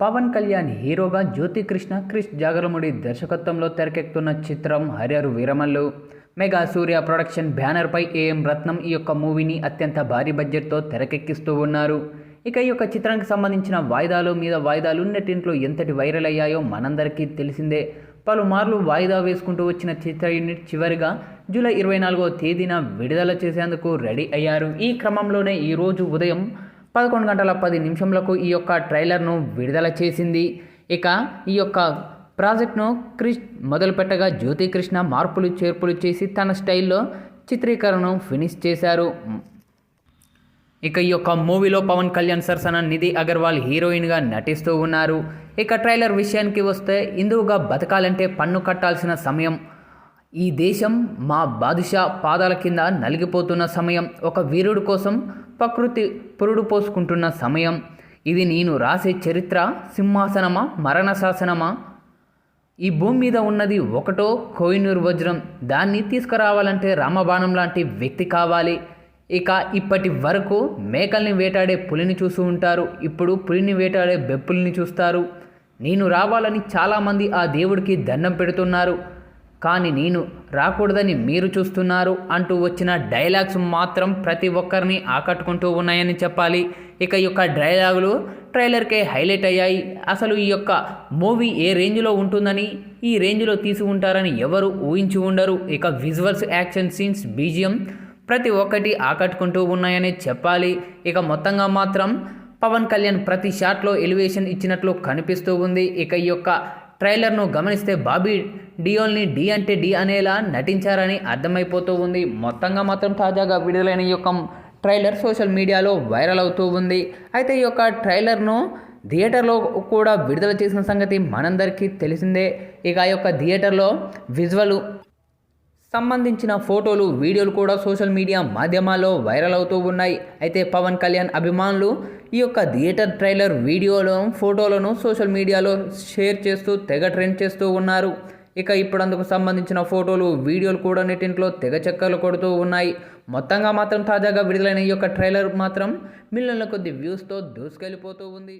పవన్ కళ్యాణ్ హీరోగా జ్యోతి కృష్ణ క్రిష్ జాగరముడి దర్శకత్వంలో తెరకెక్కుతున్న చిత్రం హరియరు వీరమల్లు. మెగా సూర్య ప్రొడక్షన్ బ్యానర్పై ఏఎం రత్నం ఈ యొక్క మూవీని అత్యంత భారీ బడ్జెట్తో తెరకెక్కిస్తూ ఉన్నారు. ఇక ఈ యొక్క చిత్రానికి సంబంధించిన వాయిదాలు మీద వాయిదాలు నెట్టింట్లో ఎంతటి వైరల్ అయ్యాయో మనందరికీ తెలిసిందే. పలుమార్లు వాయిదా వేసుకుంటూ వచ్చిన చిత్ర యూనిట్ చివరిగా జూలై ఇరవై నాలుగో తేదీన విడుదల చేసేందుకు రెడీ అయ్యారు. ఈ క్రమంలోనే ఈరోజు ఉదయం పదకొండు గంటల పది నిమిషంలకు ఈ యొక్క ట్రైలర్ను విడుదల చేసింది. ఇక ఈ యొక్క ప్రాజెక్ట్ను క్రిష్ మొదలుపెట్టగా జ్యోతికృష్ణ మార్పులు చేర్పులు చేసి తన స్టైల్లో చిత్రీకరణను ఫినిష్ చేశారు. ఇక ఈ యొక్క మూవీలో పవన్ కళ్యాణ్ సరసన నిధి అగర్వాల్ హీరోయిన్గా నటిస్తూ ఉన్నారు. ఇక ట్రైలర్ విషయానికి వస్తే ఇందువుగా బతకాలంటే పన్ను కట్టాల్సిన సమయం. ఈ దేశం మా బాదుషా పాదాల కింద నలిగిపోతున్న సమయం. ఒక వీరుడు కోసం ప్రకృతి పురుడు పోసుకుంటున్న సమయం. ఇది నేను రాసే చరిత్ర సింహాసనమా మరణ శాసనమా ఈ భూమి మీద ఉన్నది ఒకటో కోహినూర్ వజ్రం. దాన్ని తీసుకురావాలంటే రామబాణం లాంటి వ్యక్తి కావాలి. ఇక ఇప్పటి వరకు మేకల్ని వేటాడే పులిని చూసి ఉంటారు. ఇప్పుడు పులిని వేటాడే బెప్పుల్ని చూస్తారు. నేను రావాలని చాలామంది ఆ దేవుడికి దండం పెడుతున్నారు. కానీ నేను రాకూడదని మీరు చూస్తున్నారు అంటూ వచ్చిన డైలాగ్స్ మాత్రం ప్రతి ఒక్కరిని ఆకట్టుకుంటూ ఉన్నాయని చెప్పాలి. ఇక ఈ యొక్క డైలాగులు ట్రైలర్కే హైలైట్ అయ్యాయి. అసలు ఈ యొక్క మూవీ ఏ రేంజ్లో ఉంటుందని ఈ రేంజ్లో తీసి ఉంటారని ఎవరు ఊహించి ఉండరు. ఇక విజువల్స్ యాక్షన్ సీన్స్ బీజియం ప్రతి ఒక్కటి ఆకట్టుకుంటూ ఉన్నాయని చెప్పాలి. ఇక మొత్తంగా మాత్రం పవన్ కళ్యాణ్ ప్రతి షాట్లో ఎలివేషన్ ఇచ్చినట్లు కనిపిస్తూ ఉంది. ఇక ఈ యొక్క ట్రైలర్ను గమనిస్తే బాబీ డియోల్ని డి అంటే డి అనేలా నటించారని అర్థమైపోతూ ఉంది. మొత్తంగా మాత్రం తాజాగా విడుదలైన ఈ యొక్క ట్రైలర్ సోషల్ మీడియాలో వైరల్ అవుతూ ఉంది. అయితే ఈ యొక్క ట్రైలర్ను థియేటర్లో కూడా విడుదల చేసిన సంగతి మనందరికీ తెలిసిందే. ఇక ఆ యొక్క థియేటర్లో విజువల్ సంబంధించిన ఫోటోలు వీడియోలు కూడా సోషల్ మీడియా మాధ్యమాల్లో వైరల్ అవుతూ ఉన్నాయి. అయితే పవన్ కళ్యాణ్ అభిమానులు ఈ యొక్క థియేటర్ ట్రైలర్ వీడియోలో ఫోటోలను సోషల్ మీడియాలో షేర్ చేస్తూ తెగ ట్రెండ్ చేస్తూ ఉన్నారు. ఇక ఇప్పుడు అందుకు సంబంధించిన ఫోటోలు వీడియోలు కూడా నెట్టింట్లో తెగ చక్కర్లు కొడుతూ ఉన్నాయి. మొత్తంగా మాత్రం తాజాగా విడుదలైన ఈ యొక్క ట్రైలర్ మాత్రం మిలియన్ల కొద్ది వ్యూస్తో దూసుకెళ్ళిపోతూ ఉంది.